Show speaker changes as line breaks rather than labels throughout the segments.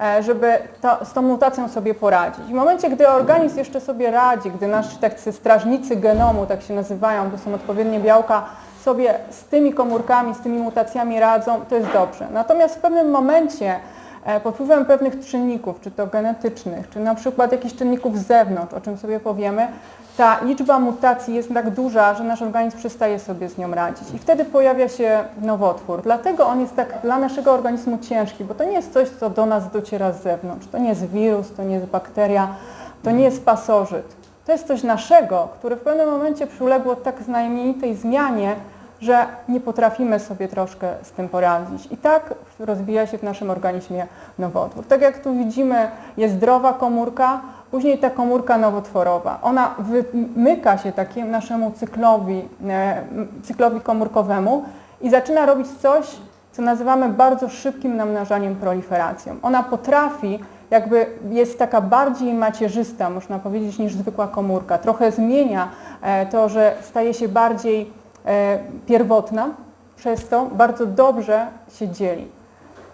e, żeby to, z tą mutacją sobie poradzić. W momencie, gdy organizm jeszcze sobie radzi, gdy nasi tacy strażnicy genomu, tak się nazywają, to są odpowiednie białka, sobie z tymi komórkami, z tymi mutacjami radzą, to jest dobrze. Natomiast w pewnym momencie pod wpływem pewnych czynników, czy to genetycznych, czy na przykład jakichś czynników z zewnątrz, o czym sobie powiemy, ta liczba mutacji jest tak duża, że nasz organizm przestaje sobie z nią radzić. I wtedy pojawia się nowotwór. Dlatego on jest tak dla naszego organizmu ciężki, bo to nie jest coś, co do nas dociera z zewnątrz. To nie jest wirus, to nie jest bakteria, to nie jest pasożyt. To jest coś naszego, które w pewnym momencie przyległo tak znamienitej zmianie, że nie potrafimy sobie troszkę z tym poradzić. I tak rozwija się w naszym organizmie nowotwór. Tak jak tu widzimy, jest zdrowa komórka, później ta komórka nowotworowa. Ona wymyka się takiemu naszemu cyklowi, e, cyklowi komórkowemu i zaczyna robić coś, co nazywamy bardzo szybkim namnażaniem proliferacją. Ona potrafi jakby jest taka bardziej macierzysta, można powiedzieć, niż zwykła komórka. Trochę zmienia e, to, że staje się bardziej pierwotna, przez to bardzo dobrze się dzieli.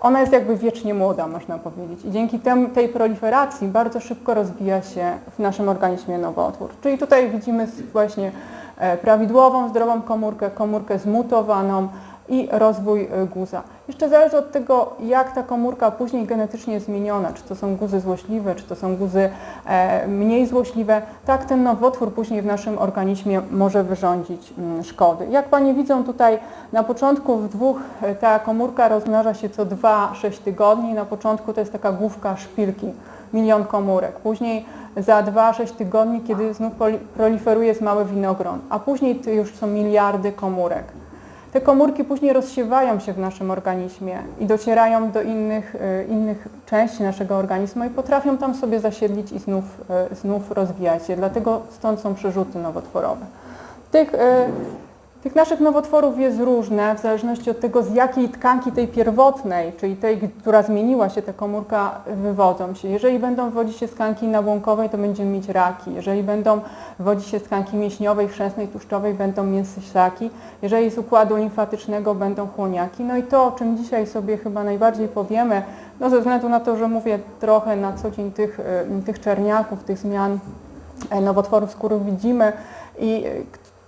Ona jest jakby wiecznie młoda, można powiedzieć. I dzięki tem, tej proliferacji bardzo szybko rozwija się w naszym organizmie nowotwór. Czyli tutaj widzimy właśnie e, prawidłową, zdrową komórkę, komórkę zmutowaną, i rozwój y, guza. Jeszcze zależy od tego, jak ta komórka później genetycznie jest zmieniona, czy to są guzy złośliwe, czy to są guzy e, mniej złośliwe, tak ten nowotwór później w naszym organizmie może wyrządzić mm, szkody. Jak Panie widzą tutaj na początku w dwóch e, ta komórka rozmnaża się co 2-6 tygodni, na początku to jest taka główka szpilki, milion komórek. Później za 2-6 tygodni, kiedy znów proliferuje jest mały winogron, a później już są miliardy komórek. Te komórki później rozsiewają się w naszym organizmie i docierają do innych, y, innych części naszego organizmu i potrafią tam sobie zasiedlić i znów, y, znów rozwijać się. Dlatego stąd są przerzuty nowotworowe. Tych y, tych naszych nowotworów jest różne w zależności od tego, z jakiej tkanki tej pierwotnej, czyli tej, która zmieniła się, ta komórka, wywodzą się. Jeżeli będą wywodzić się z tkanki nabłonkowej, to będziemy mieć raki. Jeżeli będą wywodzić się z tkanki mięśniowej, chrzęsnej, tłuszczowej, będą mięsysaki. Jeżeli z układu limfatycznego będą chłoniaki. No i to, o czym dzisiaj sobie chyba najbardziej powiemy, no ze względu na to, że mówię trochę na co dzień tych, y, tych czerniaków, tych zmian e, nowotworów skóry widzimy i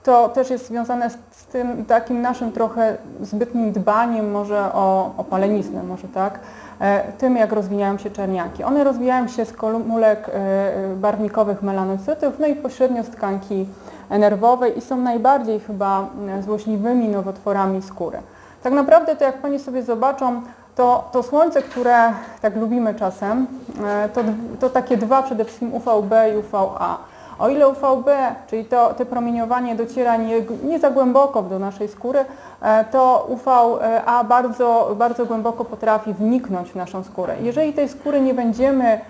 to też jest związane z, tym takim naszym trochę zbytnim dbaniem może o, o paleniznę, może tak, e, tym jak rozwijają się czerniaki. One rozwijają się z komórek e, barwnikowych melanocytów, no i pośrednio z tkanki nerwowej i są najbardziej chyba e, złośliwymi nowotworami skóry. Tak naprawdę to jak Pani sobie zobaczą, to, to słońce, które tak lubimy czasem, to, to takie dwa przede wszystkim UVB i UVA. O ile UVB, czyli to, to promieniowanie dociera nie, nie za głęboko do naszej skóry, e, to UVA bardzo, bardzo głęboko potrafi wniknąć w naszą skórę. Jeżeli tej skóry nie będziemy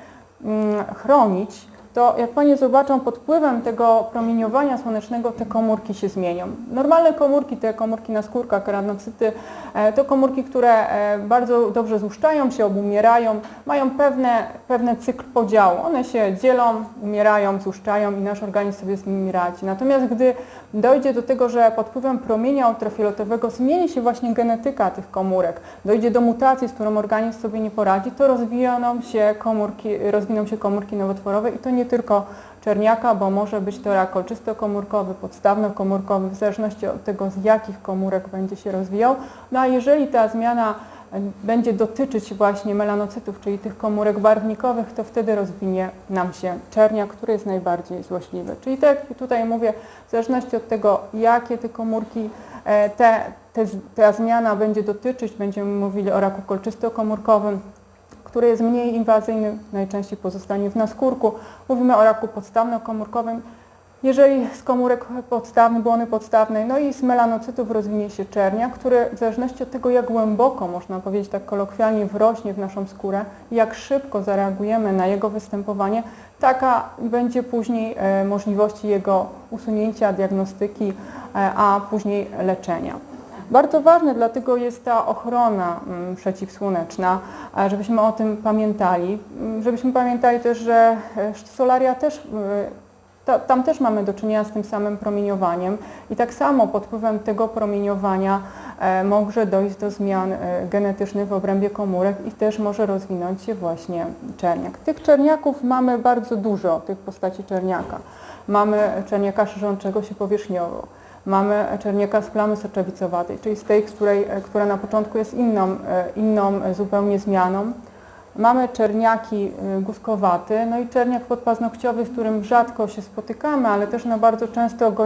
mm, chronić, to jak Panie zobaczą, pod wpływem tego promieniowania słonecznego te komórki się zmienią. Normalne komórki, te komórki na skórkach, keranocyty, e, to komórki, które e, bardzo dobrze złuszczają się, obumierają, mają pewne, pewne cykl podziału. One się dzielą, umierają, złuszczają i nasz organizm sobie z nimi radzi. Natomiast gdy dojdzie do tego, że pod wpływem promienia ultrafioletowego zmieni się właśnie genetyka tych komórek, dojdzie do mutacji, z którą organizm sobie nie poradzi, to rozwiną się komórki, rozwiną się komórki nowotworowe i to nie tylko czerniaka, bo może być to rak komórkowy, podstawno-komórkowy, w zależności od tego, z jakich komórek będzie się rozwijał. No a jeżeli ta zmiana będzie dotyczyć właśnie melanocytów, czyli tych komórek barwnikowych, to wtedy rozwinie nam się czerniak, który jest najbardziej złośliwy. Czyli tak tutaj mówię, w zależności od tego, jakie te komórki, e, te, te, ta zmiana będzie dotyczyć, będziemy mówili o raku kolczystokomórkowym, który jest mniej inwazyjny, najczęściej pozostanie w naskórku. Mówimy o raku podstawno-komórkowym. Jeżeli z komórek podstawnych, błony podstawnej, no i z melanocytów rozwinie się czernia, który w zależności od tego, jak głęboko, można powiedzieć tak kolokwialnie, wrośnie w naszą skórę, jak szybko zareagujemy na jego występowanie, taka będzie później e, możliwości jego usunięcia, diagnostyki, e, a później leczenia. Bardzo ważne dlatego jest ta ochrona mm, przeciwsłoneczna, żebyśmy o tym pamiętali. Mm, żebyśmy pamiętali też, że e, solaria też e, tam też mamy do czynienia z tym samym promieniowaniem i tak samo pod wpływem tego promieniowania e, może dojść do zmian genetycznych w obrębie komórek i też może rozwinąć się właśnie czerniak. Tych czerniaków mamy bardzo dużo, tych postaci czerniaka. Mamy czerniaka szerzącego się powierzchniowo. Mamy czerniaka z plamy soczewicowatej, czyli z tej, której, e, która na początku jest inną, e, inną e, zupełnie zmianą. Mamy czerniaki guskowaty, no i czerniak podpaznokciowy, z którym rzadko się spotykamy, ale też no bardzo często go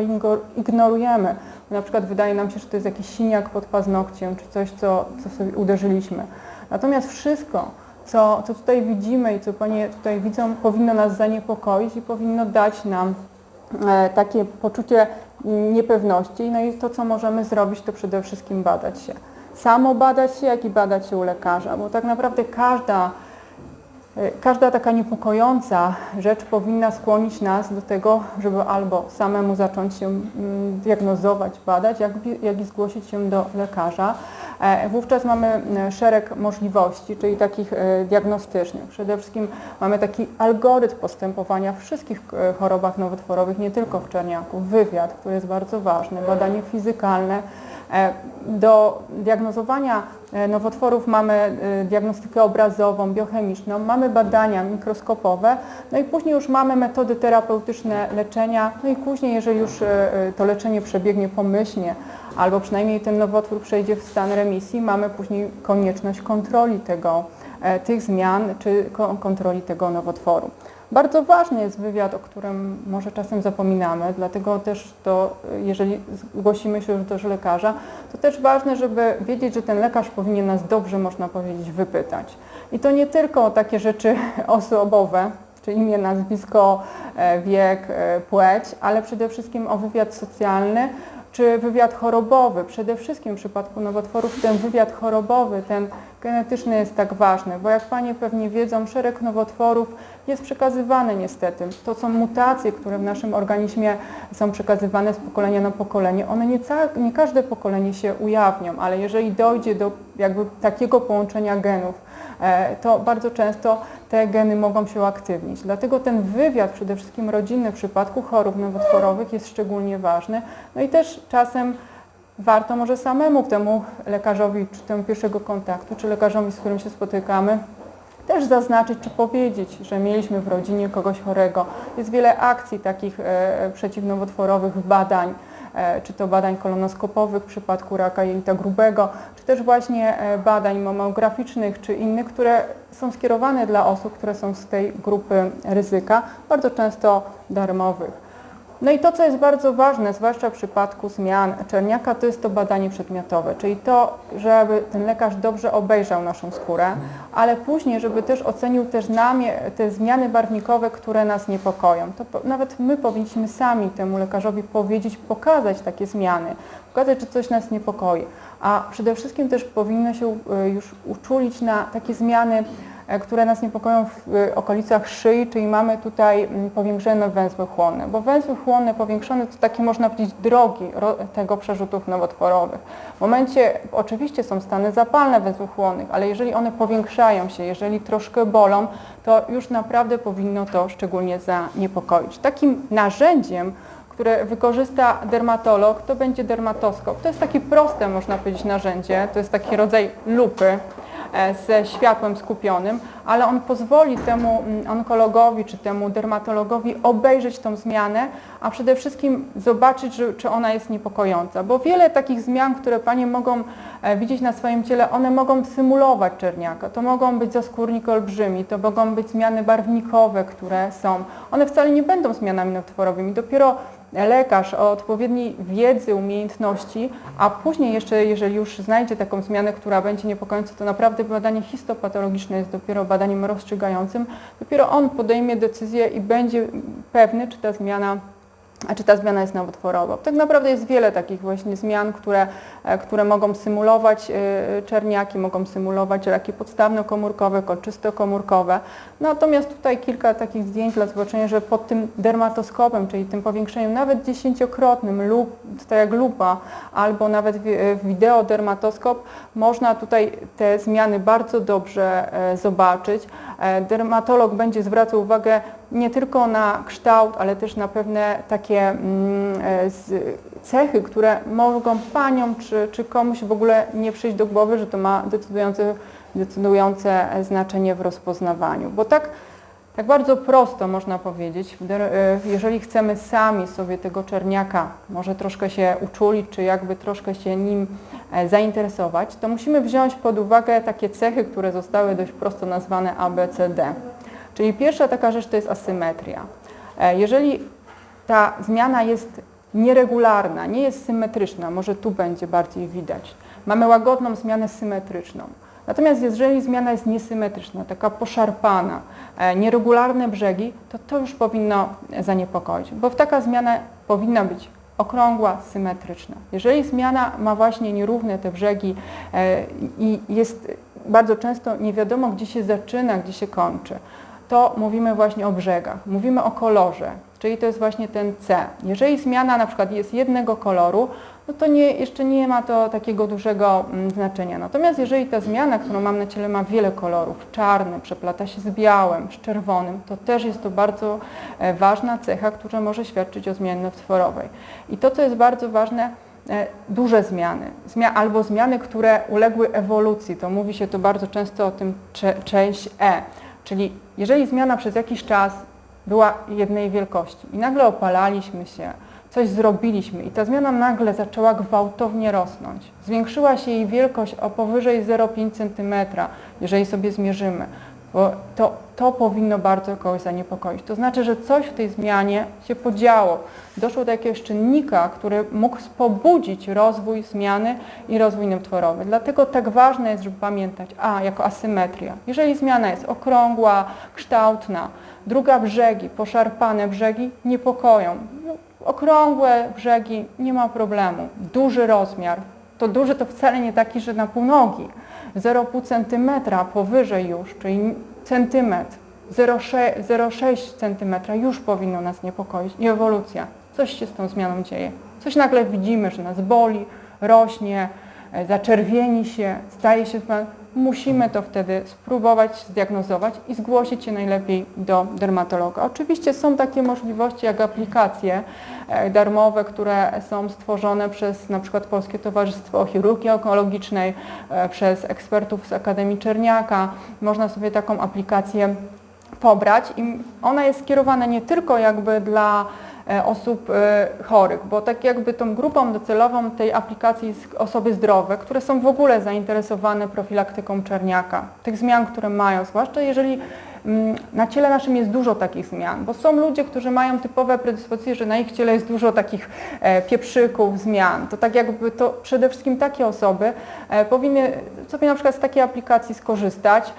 ignorujemy. Na przykład wydaje nam się, że to jest jakiś siniak pod paznokciem, czy coś, co, co sobie uderzyliśmy. Natomiast wszystko, co, co tutaj widzimy i co Panie tutaj widzą, powinno nas zaniepokoić i powinno dać nam takie poczucie niepewności. No i to, co możemy zrobić, to przede wszystkim badać się. Samo badać się, jak i badać się u lekarza, bo tak naprawdę każda, e, każda taka niepokojąca rzecz powinna skłonić nas do tego, żeby albo samemu zacząć się mm, diagnozować, badać, jak, jak i zgłosić się do lekarza. E, Wówczas mamy e, szereg możliwości, czyli takich e, diagnostycznych. Przede wszystkim mamy taki algorytm postępowania w wszystkich chorobach nowotworowych, nie tylko w czerniaku. Wywiad, który jest bardzo ważny, badanie fizykalne. Do diagnozowania nowotworów mamy diagnostykę obrazową, biochemiczną, mamy badania mikroskopowe, no i później już mamy metody terapeutyczne leczenia, no i później, jeżeli już to leczenie przebiegnie pomyślnie, albo przynajmniej ten nowotwór przejdzie w stan remisji, mamy później konieczność kontroli tego, e, tych zmian czy ko- kontroli tego nowotworu. Bardzo ważny jest wywiad, o którym może czasem zapominamy, dlatego też to, e, jeżeli zgłosimy się do lekarza, to też ważne, żeby wiedzieć, że ten lekarz powinien nas dobrze, można powiedzieć, wypytać. I to nie tylko o takie rzeczy osobowe, czy imię, nazwisko, e, wiek, płeć, ale przede wszystkim o wywiad socjalny, czy wywiad chorobowy. Przede wszystkim w przypadku nowotworów ten wywiad chorobowy, ten genetyczny jest tak ważny, bo jak Panie pewnie wiedzą, szereg nowotworów jest przekazywany niestety. To są mutacje, które w naszym organizmie są przekazywane z pokolenia na pokolenie. One nie, nie każde pokolenie się ujawnią, ale jeżeli dojdzie do jakby takiego połączenia genów, e, to bardzo często te geny mogą się uaktywnić. Dlatego ten wywiad, przede wszystkim rodzinny w przypadku chorób nowotworowych jest szczególnie ważny. No i też czasem warto może samemu temu lekarzowi, czy temu pierwszego kontaktu, czy lekarzowi, z którym się spotykamy, też zaznaczyć, czy powiedzieć, że mieliśmy w rodzinie kogoś chorego. Jest wiele akcji takich e, przeciwnowotworowych badań, e, czy to badań kolonoskopowych w przypadku raka jelita grubego, czy też właśnie e, badań mamograficznych, czy innych, które są skierowane dla osób, które są z tej grupy ryzyka, bardzo często darmowych. No i to, co jest bardzo ważne, zwłaszcza w przypadku zmian czerniaka, to jest to badanie przedmiotowe, czyli to, żeby ten lekarz dobrze obejrzał naszą skórę, ale później, żeby też ocenił też namie, te zmiany barwnikowe, które nas niepokoją. To nawet my powinniśmy sami temu lekarzowi powiedzieć, pokazać takie zmiany, pokazać, czy coś nas niepokoi. A przede wszystkim też powinno się y, już uczulić na takie zmiany, e, które nas niepokoją w y, okolicach szyi, czyli mamy tutaj mm, powiększone węzły chłonne, bo węzły chłonne powiększone to takie można powiedzieć drogi ro- tego przerzutów nowotworowych. W momencie oczywiście są stany zapalne węzłów chłonnych, ale jeżeli one powiększają się, jeżeli troszkę bolą, to już naprawdę powinno to szczególnie zaniepokoić. Takim narzędziem, które wykorzysta dermatolog, to będzie dermatoskop. To jest takie proste, można powiedzieć, narzędzie, to jest taki rodzaj lupy e, ze światłem skupionym, ale on pozwoli temu mm, onkologowi czy temu dermatologowi obejrzeć tą zmianę, a przede wszystkim zobaczyć, czy ona jest niepokojąca. Bo wiele takich zmian, które Panie mogą e, widzieć na swoim ciele, one mogą symulować czerniaka. To mogą być zaskórnik olbrzymi, to mogą być zmiany barwnikowe, które są. One wcale nie będą zmianami nowotworowymi. Dopiero lekarz o odpowiedniej wiedzy, umiejętności, a później jeszcze, jeżeli już znajdzie taką zmianę, która będzie niepokojąca, to naprawdę badanie histopatologiczne jest dopiero badaniem rozstrzygającym. Dopiero on podejmie decyzję i będzie pewny, czy ta zmiana a czy ta zmiana jest nowotworowa. Tak naprawdę jest wiele takich właśnie zmian, które, e, które mogą symulować e, czerniaki, mogą symulować raki podstawno-komórkowe, kolczysto-komórkowe. Natomiast tutaj kilka takich zdjęć dla zobaczenia, że pod tym dermatoskopem, czyli tym powiększeniem nawet dziesięciokrotnym, lub, tak jak lupa, albo nawet e, wideodermatoskop, można tutaj te zmiany bardzo dobrze zobaczyć. Dermatolog będzie zwracał uwagę nie tylko na kształt, ale też na pewne takie mm, e, cechy, które mogą Paniom czy, czy komuś w ogóle nie przyjść do głowy, że to ma decydujące, decydujące znaczenie w rozpoznawaniu. Bo tak, tak bardzo prosto można powiedzieć, jeżeli chcemy sami sobie tego czerniaka może troszkę się uczulić, czy jakby troszkę się nim zainteresować, to musimy wziąć pod uwagę takie cechy, które zostały dość prosto nazwane ABCD. Czyli pierwsza taka rzecz to jest asymetria. Jeżeli ta zmiana jest nieregularna, nie jest symetryczna, może tu będzie bardziej widać. Mamy łagodną zmianę symetryczną. Natomiast jeżeli zmiana jest niesymetryczna, taka poszarpana, e, nieregularne brzegi, to to już powinno zaniepokoić, bo taka zmiana powinna być okrągła, symetryczna. Jeżeli zmiana ma właśnie nierówne te brzegi e, i jest bardzo często nie wiadomo, gdzie się zaczyna, gdzie się kończy, to mówimy właśnie o brzegach, mówimy o kolorze, czyli to jest właśnie ten C. Jeżeli zmiana na przykład jest jednego koloru, no to nie, jeszcze nie ma to takiego dużego mm, znaczenia. Natomiast jeżeli ta zmiana, którą mam na ciele ma wiele kolorów, czarny, przeplata się z białym, z czerwonym, to też jest to bardzo e, ważna cecha, która może świadczyć o zmianie nowotworowej. I to, co jest bardzo ważne, e, duże zmiany, Zmia albo zmiany, które uległy ewolucji, to mówi się to bardzo często o tym część E, czyli jeżeli zmiana przez jakiś czas była jednej wielkości i nagle opalaliśmy się, coś zrobiliśmy i ta zmiana nagle zaczęła gwałtownie rosnąć. Zwiększyła się jej wielkość o powyżej 0,5 cm, jeżeli sobie zmierzymy, bo to, to powinno bardzo kogoś zaniepokoić. To znaczy, że coś w tej zmianie się podziało. Doszło do jakiegoś czynnika, który mógł pobudzić rozwój zmiany i rozwój nowotworowy. Dlatego tak ważne jest, żeby pamiętać, a, jako asymetria. Jeżeli zmiana jest okrągła, kształtna, druga brzegi, poszarpane brzegi niepokoją. Okrągłe brzegi nie ma problemu. Duży rozmiar. To duży to wcale nie taki, że na półnogi. 0,5 cm powyżej już, czyli centymetr, 0,6 cm już powinno nas niepokoić i ewolucja. Coś się z tą zmianą dzieje. Coś nagle widzimy, że nas boli, rośnie, e, zaczerwieni się, staje się musimy to wtedy spróbować zdiagnozować i zgłosić się najlepiej do dermatologa. Oczywiście są takie możliwości jak aplikacje e, darmowe, które są stworzone przez na przykład Polskie Towarzystwo Chirurgii Onkologicznej, e, przez ekspertów z Akademii Czerniaka. Można sobie taką aplikację pobrać i ona jest skierowana nie tylko jakby dla osób e, chorych, bo tak jakby tą grupą docelową tej aplikacji osoby zdrowe, które są w ogóle zainteresowane profilaktyką czerniaka, tych zmian, które mają, zwłaszcza jeżeli Mm, na ciele naszym jest dużo takich zmian, bo są ludzie, którzy mają typowe predyspozycje, że na ich ciele jest dużo takich e, pieprzyków, zmian. To tak jakby to przede wszystkim takie osoby e, powinny sobie na przykład z takiej aplikacji skorzystać, e,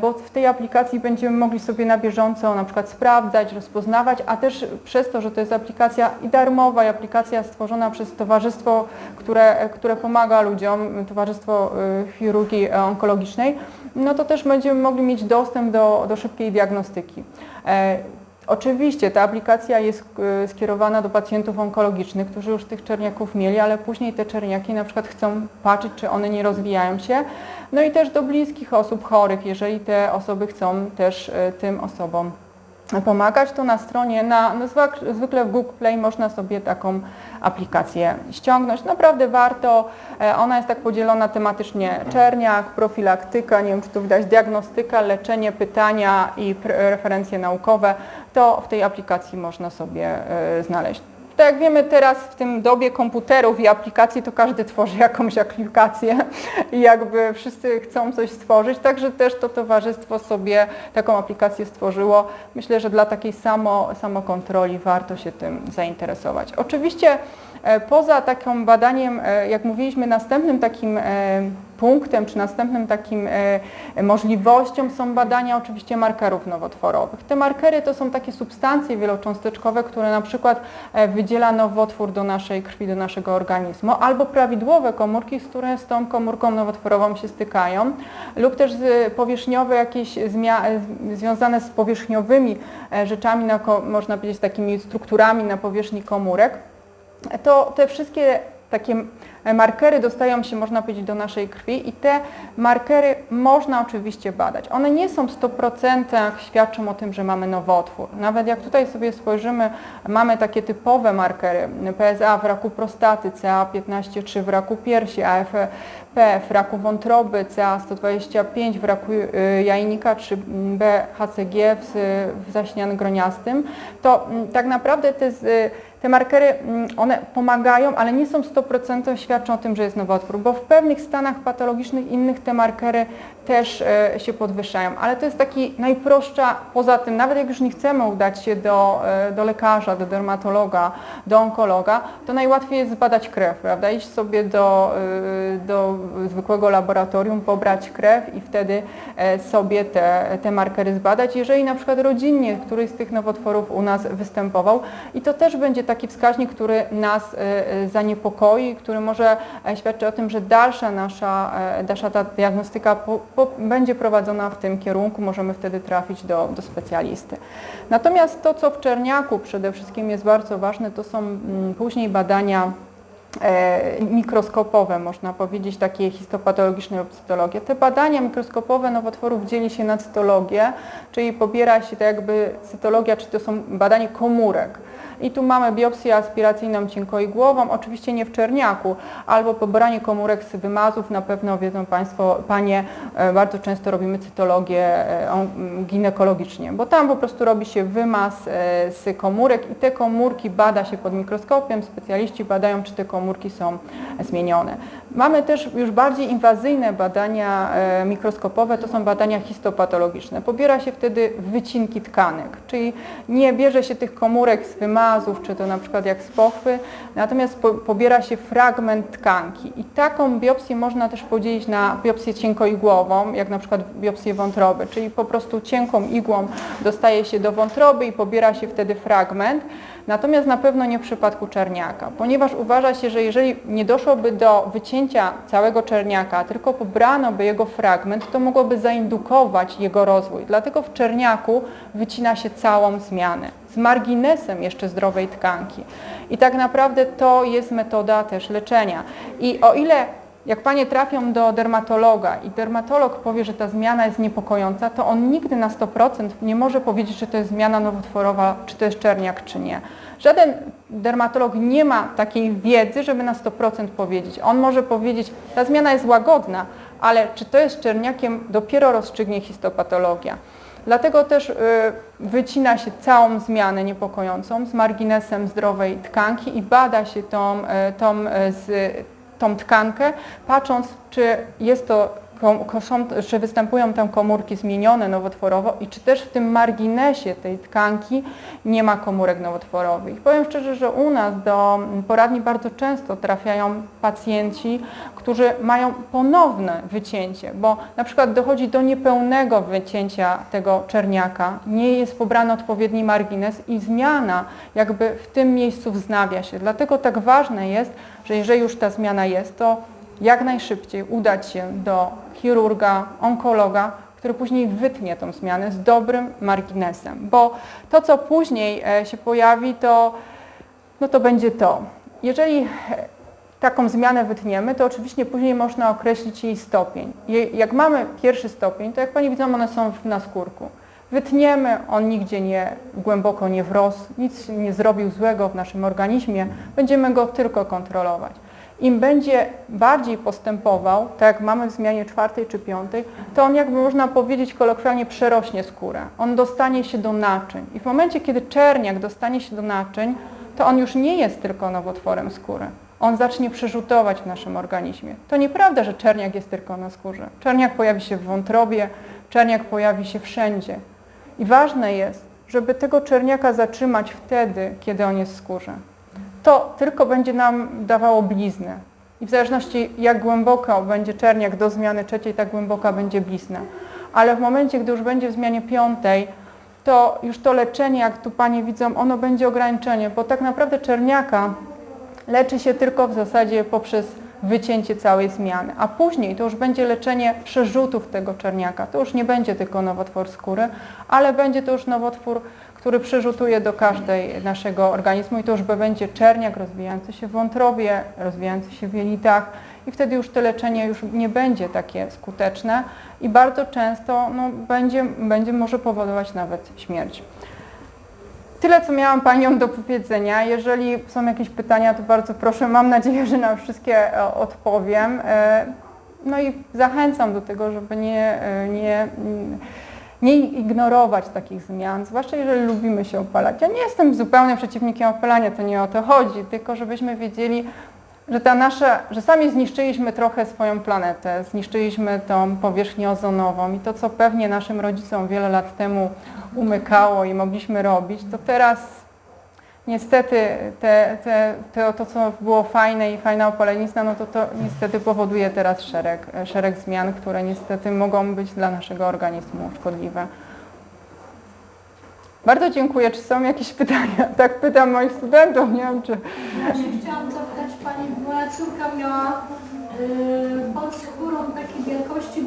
bo w tej aplikacji będziemy mogli sobie na bieżąco na przykład sprawdzać, rozpoznawać, a też przez to, że to jest aplikacja i darmowa, i aplikacja stworzona przez towarzystwo, które, które pomaga ludziom, Towarzystwo Chirurgii Onkologicznej, no to też będziemy mogli mieć dostęp do, do szybkiej diagnostyki. Oczywiście ta aplikacja jest e, skierowana do pacjentów onkologicznych, którzy już tych czerniaków mieli, ale później te czerniaki na przykład chcą patrzeć, czy one nie rozwijają się. No i też do bliskich osób chorych, jeżeli te osoby chcą też e, tym osobom pomagać, to na stronie, na, no zwykle w Google Play można sobie taką aplikację ściągnąć. Naprawdę warto. E, ona jest tak podzielona tematycznie czerniak, profilaktyka, nie wiem czy tu widać, diagnostyka, leczenie, pytania i referencje naukowe. To w tej aplikacji można sobie e, znaleźć. Tak jak wiemy teraz w tym dobie komputerów i aplikacji, to każdy tworzy jakąś aplikację i jakby wszyscy chcą coś stworzyć, także też to towarzystwo sobie taką aplikację stworzyło. Myślę, że dla takiej samo, samokontroli warto się tym zainteresować. Oczywiście poza takim badaniem, e, jak mówiliśmy, następnym takim e, punktem, czy następnym takim możliwością są badania oczywiście markerów nowotworowych. Te markery to są takie substancje wielocząsteczkowe, które na przykład wydziela nowotwór do naszej krwi, do naszego organizmu, albo prawidłowe komórki, które z tą komórką nowotworową się stykają, lub też powierzchniowe jakieś związane z powierzchniowymi rzeczami, można powiedzieć takimi strukturami na powierzchni komórek to te wszystkie takie markery dostają się, można powiedzieć, do naszej krwi i te markery można oczywiście badać. One nie są w 100% świadczą o tym, że mamy nowotwór. Nawet jak tutaj sobie spojrzymy, mamy takie typowe markery PSA w raku prostaty, CA15-3 w raku piersi, AFP w raku wątroby, CA125 w raku y, jajnika czy BHCG w, zaśnian groniastym, to mm, tak naprawdę te te markery, mm, one pomagają, ale nie są 100% świadczą o tym, że jest nowotwór, bo w pewnych stanach patologicznych innych te markery też e, się podwyższają. Ale to jest taki najprostsza, poza tym, nawet jak już nie chcemy udać się do, e, do lekarza, do dermatologa, do onkologa, to najłatwiej jest zbadać krew, prawda? Iść sobie do, e, do zwykłego laboratorium, pobrać krew i wtedy sobie te, te markery zbadać. Jeżeli na przykład rodzinnie któryś z tych nowotworów u nas występował i to też będzie taki wskaźnik, który nas zaniepokoi, który może świadczyć o tym, że dalsza nasza, dalsza ta diagnostyka po, będzie prowadzona w tym kierunku, możemy wtedy trafić do, do specjalisty. Natomiast to, co w Czerniaku przede wszystkim jest bardzo ważne, to są mm, później badania e, mikroskopowe, można powiedzieć, takie histopatologiczne lub cytologie. Te badania mikroskopowe nowotworów dzieli się na cytologię, czyli pobiera się to jakby cytologia, czy to są badanie komórek. I tu mamy biopsję aspiracyjną cienkoigłową, oczywiście nie w czerniaku, albo pobranie komórek z wymazów. Na pewno wiedzą Państwo, Panie, e, bardzo często robimy cytologię e, ginekologicznie, bo tam po prostu robi się wymaz e, z komórek i te komórki bada się pod mikroskopem, specjaliści badają, czy te komórki są zmienione. Mamy też już bardziej inwazyjne badania mikroskopowe, to są badania histopatologiczne. Pobiera się wtedy wycinki tkanek, czyli nie bierze się tych komórek z wymazów, czy to na przykład jak z pochwy, natomiast po, pobiera się fragment tkanki. I taką biopsję można też podzielić na biopsję cienkoigłową, jak na przykład biopsję wątroby, czyli po prostu cienką igłą dostaje się do wątroby i pobiera się wtedy fragment, Natomiast na pewno nie w przypadku czerniaka, ponieważ uważa się, że jeżeli nie doszłoby do wycięcia całego czerniaka, tylko pobrano by jego fragment, to mogłoby zaindukować jego rozwój. Dlatego w czerniaku wycina się całą zmianę z marginesem jeszcze zdrowej tkanki. I tak naprawdę to jest metoda też leczenia. I o ile jak Panie trafią do dermatologa i dermatolog powie, że ta zmiana jest niepokojąca, to on nigdy na 100% nie może powiedzieć, czy to jest zmiana nowotworowa, czy to jest czerniak, czy nie. Żaden dermatolog nie ma takiej wiedzy, żeby na 100% powiedzieć. On może powiedzieć, ta zmiana jest łagodna, ale czy to jest czerniakiem, dopiero rozstrzygnie histopatologia. Dlatego też y, wycina się całą zmianę niepokojącą z marginesem zdrowej tkanki i bada się tą, y, tą, y, z, tą tkankę, patrząc, czy jest to czy występują tam komórki zmienione nowotworowo i czy też w tym marginesie tej tkanki nie ma komórek nowotworowych. Powiem szczerze, że u nas do poradni bardzo często trafiają pacjenci, którzy mają ponowne wycięcie, bo na przykład dochodzi do niepełnego wycięcia tego czerniaka, nie jest pobrany odpowiedni margines i zmiana jakby w tym miejscu wznawia się. Dlatego tak ważne jest, że jeżeli już ta zmiana jest, to jak najszybciej udać się do chirurga, onkologa, który później wytnie tą zmianę z dobrym marginesem, bo to, co później e, się pojawi, to, no to będzie to. Jeżeli e, taką zmianę wytniemy, to oczywiście później można określić jej stopień. Jak mamy pierwszy stopień, to jak Pani widzą, one są w naskórku. Wytniemy, on nigdzie nie, głęboko nie wrosł, nic nie zrobił złego w naszym organizmie, będziemy go tylko kontrolować. Im będzie bardziej postępował, tak jak mamy w zmianie czwartej czy piątej, to on jakby można powiedzieć kolokwialnie przerośnie skórę. On dostanie się do naczyń. I w momencie, kiedy czerniak dostanie się do naczyń, to on już nie jest tylko nowotworem skóry. On zacznie przerzutować w naszym organizmie. To nieprawda, że czerniak jest tylko na skórze. Czerniak pojawi się w wątrobie, czerniak pojawi się wszędzie. I ważne jest, żeby tego czerniaka zatrzymać wtedy, kiedy on jest w skórze to tylko będzie nam dawało bliznę. I w zależności jak głęboko będzie czerniak do zmiany trzeciej, tak głęboka będzie blizna. Ale w momencie, gdy już będzie w zmianie piątej, to już to leczenie, jak tu Panie widzą, ono będzie ograniczenie, bo tak naprawdę czerniaka leczy się tylko w zasadzie poprzez wycięcie całej zmiany. A później to już będzie leczenie przerzutów tego czerniaka. To już nie będzie tylko nowotwór skóry, ale będzie to już nowotwór, który przerzutuje do każdej naszego organizmu i to już będzie czerniak rozwijający się w wątrobie, rozwijający się w jelitach i wtedy już to leczenie już nie będzie takie skuteczne i bardzo często no, będzie, będzie może powodować nawet śmierć. Tyle, co miałam Paniom do powiedzenia. Jeżeli są jakieś pytania, to bardzo proszę. Mam nadzieję, że na wszystkie e, odpowiem. E, No i zachęcam do tego, żeby nie, e, nie, nie ignorować takich zmian, zwłaszcza jeżeli lubimy się opalać. Ja nie jestem zupełnym przeciwnikiem opalania, to nie o to chodzi, tylko żebyśmy wiedzieli, że ta nasza, że sami zniszczyliśmy trochę swoją planetę, zniszczyliśmy tą powierzchnię ozonową i to, co pewnie naszym rodzicom wiele lat temu umykało i mogliśmy robić, to teraz niestety te, te, te, to, co było fajne i fajna opalenizna, no to to niestety powoduje teraz szereg, szereg zmian, które niestety mogą być dla naszego organizmu szkodliwe. Bardzo dziękuję. Czy są jakieś pytania? Tak pytam moich studentów, nie wiem czy...
Właśnie chciałam zapytać Pani, moja córka miała yy, pod skórą takiej wielkości